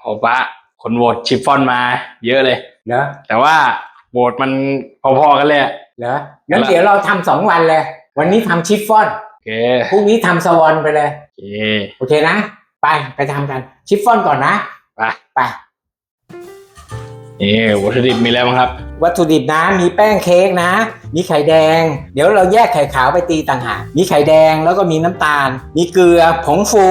โอ้ปะคนโหวตชิฟฟ่อนมา เยอะเลย เหรอแต่ว่าโหวตมันพอๆกันเลยอะเหรองั้นเดี๋ยวเราทำสองวันเลย วันนี้ทำชิฟฟ่อนโอเคพรุ่งนี้ทำสวอนไปเลย โอเคโอเคนะ ไปไปทำกันชิฟฟ่อนก่อนนะ ไปไปนี่วัตถุดิบมีอะไรบ้างครับ วัตถุดิบนะมีแป้งเค้กนะ มีไข่แดง เดี๋ยวเราแยกไข่ขาวไปตีต่างหากมีไข่แดงแล้วก็มีน้ำตาล มีเกลือผงฟู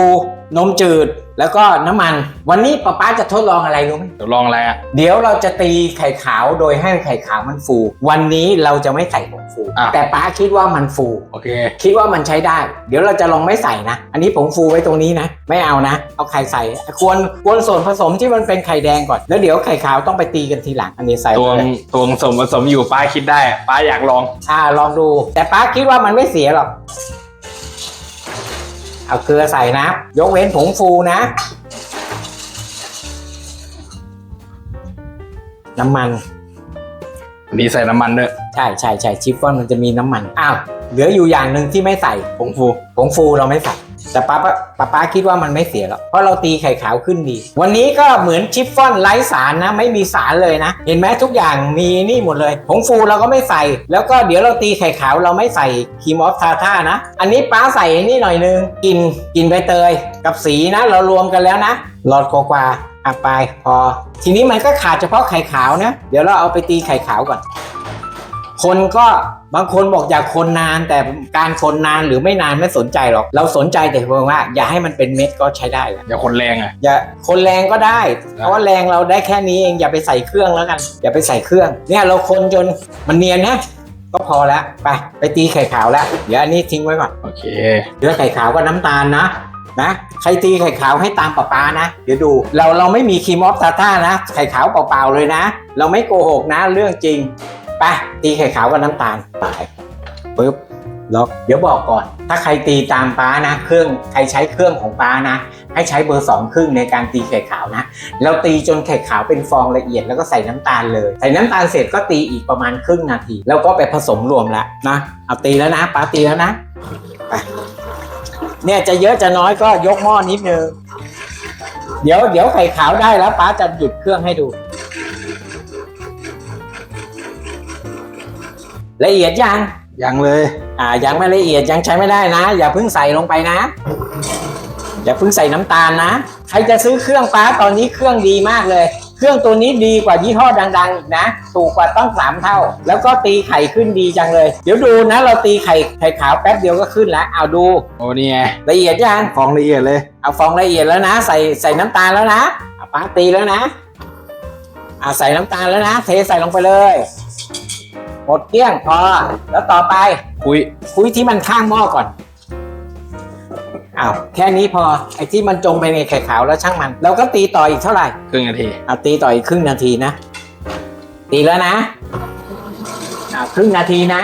นมจืดแล้วก็น้ำมัน วันนี้ป๊าป๊าจะทดลองอะไรรู้ไหมเดี๋ยวลองอะไรอะ เดี๋ยวเราจะตีไข่ขาวโดยให้ไข่ขาวมันฟู วันนี้เราจะไม่ใส่ผงฟู อะ แต่ป๊าคิดว่ามันฟู โอเค คิดว่ามันใช้ได้ เดี๋ยวเราจะลองไม่ใส่นะ อันนี้ผงฟูไว้ตรงนี้นะ ไม่เอานะ เอาไข่ใส่ ควรควรส่วนผสมที่มันเป็นไข่แดงก่อน แล้วเดี๋ยวไข่ขาวต้องไปตีกันทีหลัง อันนี้ใส่ตวงไปเลยตวงสมผสมอยู่ป้าคิดได้อะป้าอยากลอง อ่าลองดู แต่ป้าคิดว่ามันไม่เสียหรอก เอาเกลือใส่นะ ยกเว้นผงฟูนะ น้ำมัน นี่ใส่น้ำมันด้วยใช่ใช่ใช่ชิฟฟ่อนมันจะมีน้ำมัน อ้าว เหลืออยู่อย่างหนึ่งที่ไม่ใส่ ผงฟู ผงฟูเราไม่ใส่ แต่ป้าป้าป้าคิดว่ามันไม่เสียหรอกเพราะเราตีไข่ขาวขึ้นดี วันนี้ก็เหมือนชิฟฟ่อนไร้สารนะ ไม่มีสารเลยนะ เห็นไหมทุกอย่างมีนี่หมดเลยผงฟูเราก็ไม่ใส่ แล้วก็เดี๋ยวเราตีไข่ขาวเราไม่ใส่ครีมออฟทาท่านะ อันนี้ป้าใส่นี่หน่อยนึงกินกินใบเตย กับสีนะ เรารวมกันแล้วนะหลอดกว่าๆอะไปพอ ทีนี้มันก็ขาดเฉพาะไข่ขาวนะ เดี๋ยวเราเอาไปตีไข่ขาวก่อน คนก็บางคนบอกอยากคนนานแต่การคนนานหรือไม่นานไม่สนใจหรอก เราสนใจแต่เพียงว่า อย่าให้มันเป็นเม็ดก็ใช้ได้แล้วอย่าคนแรงอะอย่าคนแรงก็ได้ เพราะว่าแรงเราได้แค่นี้เองอย่าไปใส่เครื่องแล้วกัน อย่าไปใส่เครื่อง เนี่ยเราคนจนมันเนียนนะก็พอแล้วไปไปตีไข่ขาวแล้วเดี๋ยวอันนี้ทิ้งไว้ก่อนโอเคเหลือไข่ขาวกับน้ำตาลนะนะใครตีไข่ขาวให้ตามป๊าป๊านะ เดี๋ยวดู เราเราไม่มีครีมออฟตาต้านะ ไข่ขาวเปล่าๆเลยนะ เราไม่โกหกนะเรื่องจริง ไปตีไข่ขาวกับน้ำตาลไปปึ๊บล็อกเดี๋ยวบอกก่อน ถ้าใครตีตามป้านะ เครื่องใครใช้เครื่องของป้านะ ให้ใช้เบอร์สองครึ่งในการตีไข่ขาวนะเราตีจนไข่ขาวเป็นฟองละเอียดแล้วก็ใส่น้ำตาลเลย ใส่น้ำตาลเสร็จก็ตีอีกประมาณครึ่งนาที แล้วก็ไปผสมรวมแล้วนะเอาตีแล้วนะป้าตีแล้วนะไปเนี่ยจะเยอะจะน้อยก็ยกหม้อนิดนึงเดี๋ยวเดี๋ยวไข่ขาวได้แล้วป้าจะหยุดเครื่องให้ดู ละเอียดยังยังเลย อ่ายังไม่ละเอียดยังใช้ไม่ได้นะ อย่าเพิ่งใส่ลงไปนะ อย่าเพิ่งใส่น้ำตาลนะ ใครจะซื้อเครื่องป้าตอนนี้เครื่องดีมากเลย เครื่องตัวนี้ดีกว่ายี่ห้อดังๆอีกนะ ถูกกว่าต้องสามเท่า แล้วก็ตีไข่ขึ้นดีจังเลย เดี๋ยวดูนะ เราตีไข่ไข่ขาวแป๊บเดียวก็ขึ้นแล้วเอาดู โอ้นี่ไงละเอียดยังฟองละเอียดเลย เอาฟองละเอียดแล้วนะ ใส่ใส่น้ำตาลแล้วนะเอาป้าตีแล้วนะอ่าใส่น้ำตาลแล้วนะ เทใส่ลงไปเลย หมดเกลี้ยงพอ แล้วต่อไปคุยคุยที่มันข้างหม้อก่อนอ้าวแค่นี้พอไอ้ที่มันจมไปในไข่ขาวแล้วช่างมันเราก็ตีต่ออีกเท่าไหร่ครึ่งนาทีเอาตีต่ออีกครึ่งนาทีนะ ตีแล้วนะอ้าวครึ่งนาทีนะ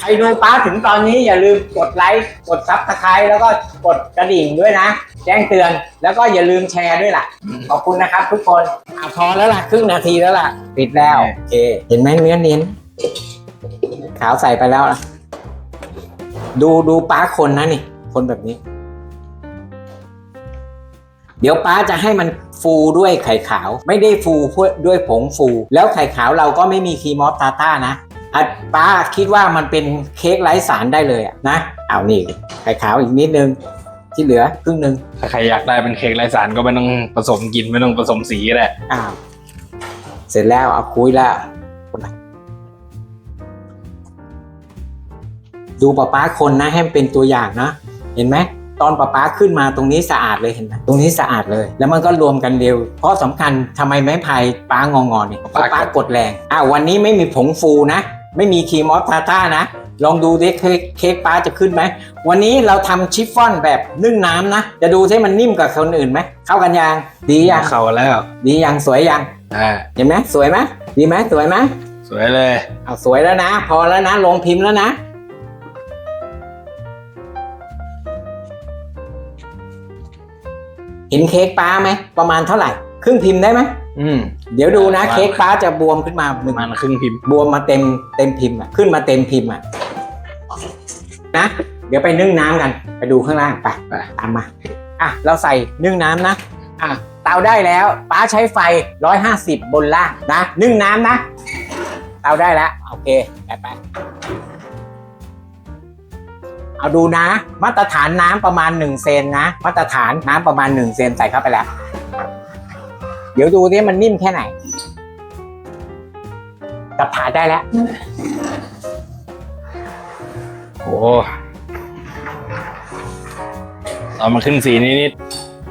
ใครดูป้าถึงตอนนี้อย่าลืมกดไลค์กดซับสไครต์แล้วก็กดกระดิ่งด้วยนะ แจ้งเตือน แล้วก็อย่าลืมแชร์ด้วยล่ะ ขอบคุณนะครับทุกคนอะพอแล้วล่ะ ครึ่งนาทีแล้วล่ะ ปิดแล้ว โอเค เห็นไหมเนื้อเน้น ขาวใส่ไปแล้วล่ะ ดูดูป้าคนนะนี่ คนแบบนี้ เดี๋ยวป้าจะให้มันฟูด้วยไข่ขาว ไม่ได้ฟูด้วยผงฟู แล้วไข่ขาวเราก็ไม่มีครีมอฟทาต้านะอะป้าคิดว่ามันเป็นเค้กไร้สารได้เลยอะนะ เอานี่ไข่ขาวอีกนิดนึง ที่เหลือครึ่งหนึ่งถ้าใครอยากได้เป็นเค้กไร้สารก็ไม่ต้องผสมกินไม่ต้องผสมสีก็ได้อ้าวเสร็จแล้วเอาคุยแล้วคนไหนดูป้าป้าคนนะให้มันเป็นตัวอย่างนะเห็นไหมตอนป้าป้าขึ้นมาตรงนี้สะอาดเลยเห็นไหมตรงนี้สะอาดเลย แล้วมันก็รวมกันเร็ว เพราะสำคัญทำไมไม้พายป้างองอเนี่ยเพราะป้ากดแรงอ้าววันนี้ไม่มีผงฟูนะ ไม่มีครีมออฟทาต้านะ ลองดูดิเค้กเค้กป้าจะขึ้นไหม วันนี้เราทำชิฟฟ่อนแบบนึ่งน้ำนะ จะดูซิมันนิ่มกับคนอื่นไหม เข้ากันยัง ดียังเข้าแล้ว ดียังสวยยังอ่าเห็นไหมสวยไหมดีไหมสวยไหมสวยเลย เอาสวยแล้วนะ พอแล้วนะ ลงพิมพ์แล้วนะเห็นเค้กป้าไหม ประมาณเท่าไหร่ ครึ่งพิมพ์ได้ไหม อืมเดี๋ยวดูนะประมาณเค้กป้าจะบวมขึ้นมาหปนึ่ระงมาณครึ่งพิมพ์บวมมาเต็มเต็มพิมพ์อะขึ้นมาเต็มพิมพ์อะนะเดี๋ยวไปนึ่งน้ำกัน ไปดูข้างล่างไปไปตามมาอะเราใส่นึ่งน้ำนะอะเตาได้แล้วป้าใช้ไฟ 150 บนล่างนะนึ่งน้ำนะ เตาได้แล้วโอเคไปไปเอาดูนะ มาตรฐานน้ำประมาณ1เซนนะ มาตรฐานน้ำประมาณ1เซนใส่เข้าไปแล้วเดี๋ยวดูที่มันนิ่มแค่ไหน จับถาดได้แล้ว โอ้เอามาขึ้นสีนิดนิด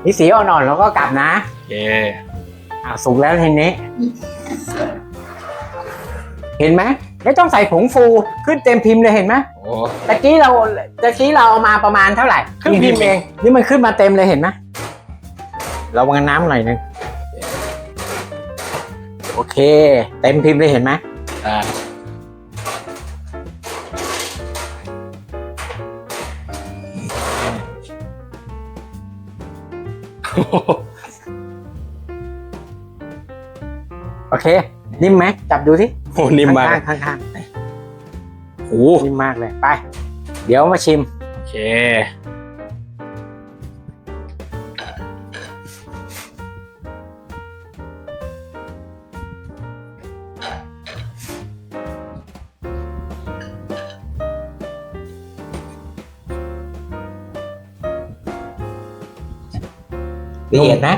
นี่สีอ่อนๆแล้วก็กลับนะๆโอเคอ่าสุกแล้วทีนี้ เห็นไหมไม่ต้องใส่ผงฟูขึ้นเต็มพิมพ์เลยเห็นไหมโอ้ตะกี้เราตะกี้เราเอามาประมาณเท่าไหร่ครึ่งพิมพ์เอง นี่มันขึ้นมาเต็มเลยเห็นไหมเราวางน้ำหน่อยหนึง โอเค เต็มพิมพ์เลยเห็นไหมอ่าโอเค นิ่มไหมจับดูสิโหนิ่มมากข้างๆข้างโอ้ๆนิ่มมากเลยไป เดี๋ยวมาชิม โอเค ละเอียดนะ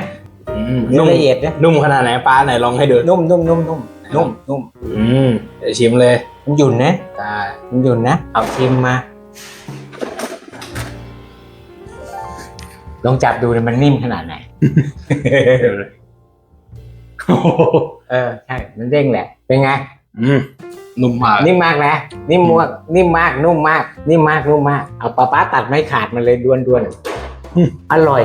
อืมเนื้อนุ่มละเอียดนะนุ่มขนาดไหนป้าไหนลองให้ดูนุ่มนุ่มนุ่มนุ่มนุ่มนุ่มอืมเดี๋ยวชิมเลย มันหยุ่นนะได้มันหยุ่นนะเอาชิมมาลองจับดูเลยมันนิ่มขนาดไหนเดี๋ยวเลยโอ้โหเออใช่ มันเด้งแหละ เป็นไง อืมนุ่มมาก นิ่มมากนะ นิ่มมาก นิ่มมาก นุ่มมาก นิ่มมาก นุ่มมาก เอาปลาป้าตัดไม่ขาดมันเลยด้วนด้วนๆอร่อย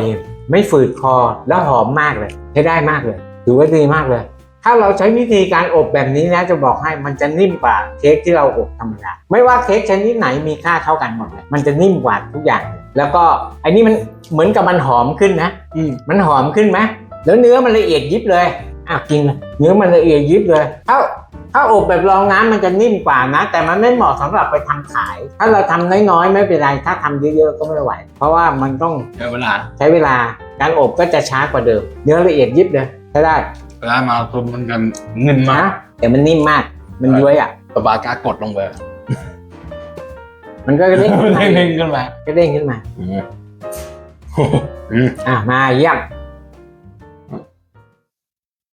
ไม่ฝืดคอแล้วหอมมากเลย ใช้ได้มากเลย ถือว่าดีมากเลย ถ้าเราใช้วิธีการอบแบบนี้นะจะบอกให้มันจะนิ่มกว่าเค้กที่เราอบธรรมดาไม่ว่าเค้กชนิดไหนมีค่าเท่ากันหมดเลยมันจะนิ่มกว่าทุกอย่างเลยแล้วก็ไอ้นี่มันเหมือนกับมันหอมขึ้นนะ อืมมันหอมขึ้นไหมแล้วเนื้อมันละเอียดยิบเลย อ้าวกินเลยเนื้อมันละเอียดยิบเลยถ้าถ้าอบแบบรองน้ำมันจะนิ่มกว่านะ แต่มันไม่เหมาะสำหรับไปทำขาย ถ้าเราทำน้อยๆ ไม่เป็นไร ถ้าทำเยอะๆก็ไม่ไหว เพราะว่ามันต้องเดี๋ยวเวลาใช้เวลาการอบก็จะช้ากว่าเดิม เนื้อละเอียดยิบเลยใช้ได้เวลามาคุมมันกันเงินมานะกแต่มันนิ่มมาก มันย้วยอะปลาปากากดลงไปมันก็เด้งขึ้นมาเด้งขึ้นมาก็เด้งขึ้นมาอืมอืมอะมาเยี่ยม